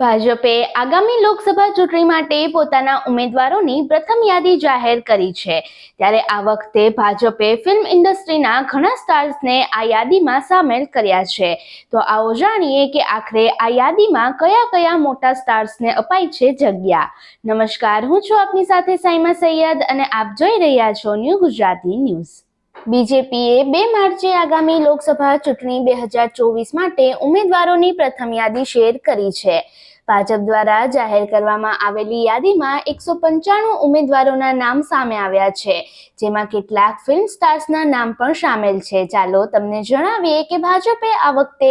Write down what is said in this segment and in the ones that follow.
ભાજપે આગામી લોકસભા ચૂંટણી માટે પોતાના ઉમેદવારોની પ્રથમ યાદી જાહેર કરી છે. ત્યારે આ વખતે ભાજપે ફિલ્મ ઇન્ડસ્ટ્રીના ઘણા સ્ટાર્સને આ યાદીમાં સામેલ કર્યા છે. તો આવો જાણીએ કે આખરે આ યાદીમાં કયા કયા મોટા સ્ટાર્સને અપાઈ છે જગ્યા. નમસ્કાર, હું છું આપની સાથે સાઈમા સૈયદ અને આપ જોઈ રહ્યા છો ન્યૂ ગુજરાતી ન્યૂઝ. બીજેપીએ બે માર્ચે આગામી લોકસભા ચૂંટણી બે હજાર ચોવીસ માટે ઉમેદવારોની પ્રથમ યાદી શેર કરી છે. ભાજપ દ્વારા જાહેર કરવામાં આવેલી યાદીમાં એકસો પંચાણું ઉમેદવારોના નામ સામે આવ્યા છે, જેમાં કેટલાક ફિલ્મ સ્ટાર્સના નામ પણ સામેલ છે. ચાલો તમને જણાવીએ કે ભાજપે આ વખતે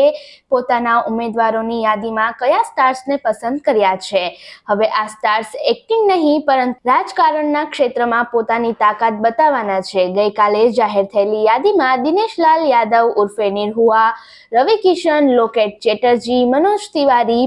પોતાના ઉમેદવારોની યાદીમાં કયા સ્ટાર્સને પસંદ કર્યા છે. હવે આ સ્ટાર્સ એક્ટિંગ નહીં, પરંતુ રાજકારણના ક્ષેત્રમાં પોતાની તાકાત બતાવવાના છે. ગઈકાલે જાહેર થયેલી યાદીમાં દિનેશલાલ યાદવ, ઉર્ફે નિરહુઆ રવિ કિશન લોકેટ ચેટર્જી, મનોજ તિવારી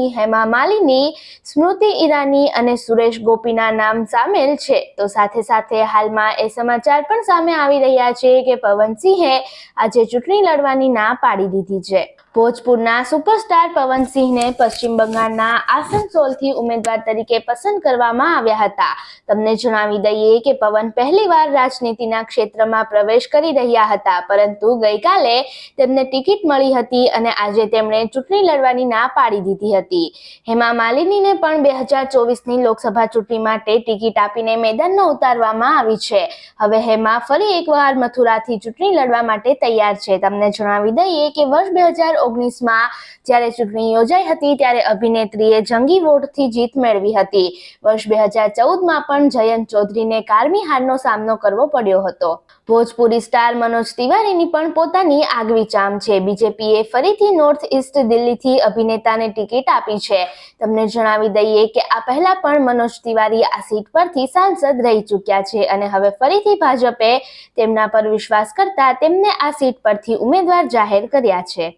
પવનસિંહ હેમા માલિની, સ્મૃતિ ઈરાની અને સુરેશ ગોપીના નામ સામેલ છે. તો સાથે સાથે હાલમાં એ સમાચાર પણ સામે આવી રહ્યા છે કે પવનસિંહે આજે ચૂંટણી લડવાની ના પાડી દીધી છે. ભોજપુરના સુપરસ્ટાર પવનસિંહને પશ્ચિમ બંગાળના આસનસોલથી ઉમેદવાર તરીકે પસંદ કરવામાં આવ્યા હતા. તમને જણાવી દઈએ કે પવન પહેલીવાર રાજનીતિના ક્ષેત્રમાં પ્રવેશ કરી રહ્યા હતા, પરંતુ ગઈકાલે તેમને ટિકિટ મળી હતી અને આજે તેમણે ચૂંટણી લડવાની ના પાડી દીધી હતી. હેમા માલિનીને પણ બે હજાર ચોવીસની લોકસભા ચૂંટણી માટે ટિકિટ આપીને મેદાનમાં ઉતારવામાં આવી છે. હવે હેમા ફરી એકવાર મથુરાથી ચૂંટણી લડવા માટે તૈયાર છે. તમને જણાવી દઈએ કે વર્ષ બે ઓગણીસમાં જ્યારે ચૂંટણી યોજાઈ હતી ત્યારે અભિનેત્રીએ જંગી વોટથી જીત મેળવી હતી. વર્ષ બે હજાર ચૌદમાં પણ જયંત ચૌધરીને કારમી હારનો સામનો કરવો પડ્યો હતો. ભોજપુરી સ્ટાર મનોજ તિવારીની પણ પોતાની આગવી ચામ છે. બીજેપીએ ફરીથી નોર્થ ઇસ્ટ દિલ્હીથી અભિનેતાને ટિકિટ આપી છે. તમને જણાવી દઈએ કે આ પહેલા પણ મનોજ તિવારી આ સીટ પરથી સાંસદ રહી ચૂક્યા છે અને હવે ફરીથી ભાજપે તેમના પર વિશ્વાસ કરતા તેમને આ સીટ પરથી ઉમેદવાર જાહેર કર્યા છે.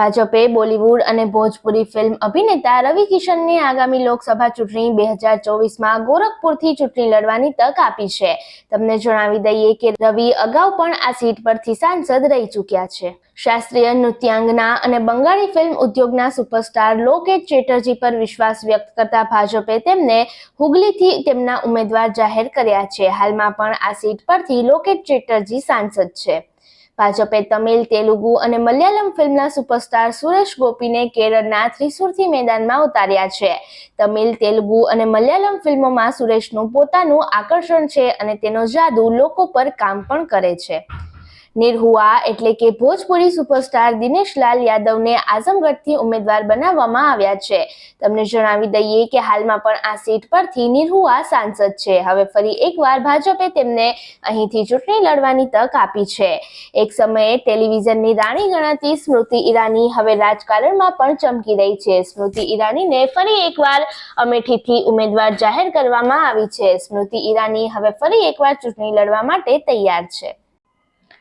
ભાજપે બોલિવૂડ અને ભોજપુરી ફિલ્મ અભિનેતા રવિ કિશનને આગામી લોકસભા ચૂંટણી બે હજાર ચોવીસમાં ગોરખપુરથી ચૂંટણી લડવાની તક આપી છે. તમને જણાવી દઈએ કે રવિ અગાઉ પણ આ સીટ પરથી સાંસદ રહી ચૂક્યા છે. શાસ્ત્રીય નૃત્યાંગના અને બંગાળી ફિલ્મ ઉદ્યોગના સુપરસ્ટાર લોકેટ ચેટર્જી પર વિશ્વાસ વ્યક્ત કરતા ભાજપે તેમને હુગલીથી તેમના ઉમેદવાર જાહેર કર્યા છે. હાલમાં પણ આ સીટ પરથી લોકેટ ચેટર્જી સાંસદ છે. ભાજપે તમિલ, તેલુગુ અને મલયાલમ ફિલ્મના સુપરસ્ટાર સુરેશ ગોપીને કેરળના થ્રિસુરથી મેદાનમાં ઉતાર્યા છે. તમિલ, તેલુગુ અને મલયાલમ ફિલ્મોમાં સુરેશનું પોતાનું આકર્ષણ છે અને તેનો જાદુ લોકો પર કામ પણ કરે છે. નિરહુઆ એટલે કે ભોજપુરી સુપરસ્ટાર દિનેશલાલ યાદવને આઝમગઢથી ઉમેદવાર બનાવવામાં આવ્યા છે. તમને જણાવી દઈએ કે હાલમાં પણ આ સીટ પરથી નિરહુઆ સાંસદ છે. હવે ફરી એકવાર ભાજપે તેમને અહીંથી ચૂંટણી લડવાની તક આપી છે. એક સમયે ટેલિવિઝનની રાણી ગણાતી સ્મૃતિ ઈરાની હવે રાજકારણમાં પણ ચમકી રહી છે. સ્મૃતિ ઈરાનીને ફરી એકવાર અમેઠીથી ઉમેદવાર જાહેર કરવામાં આવી છે. સ્મૃતિ ઈરાની હવે ફરી એકવાર ચૂંટણી લડવા માટે તૈયાર છે.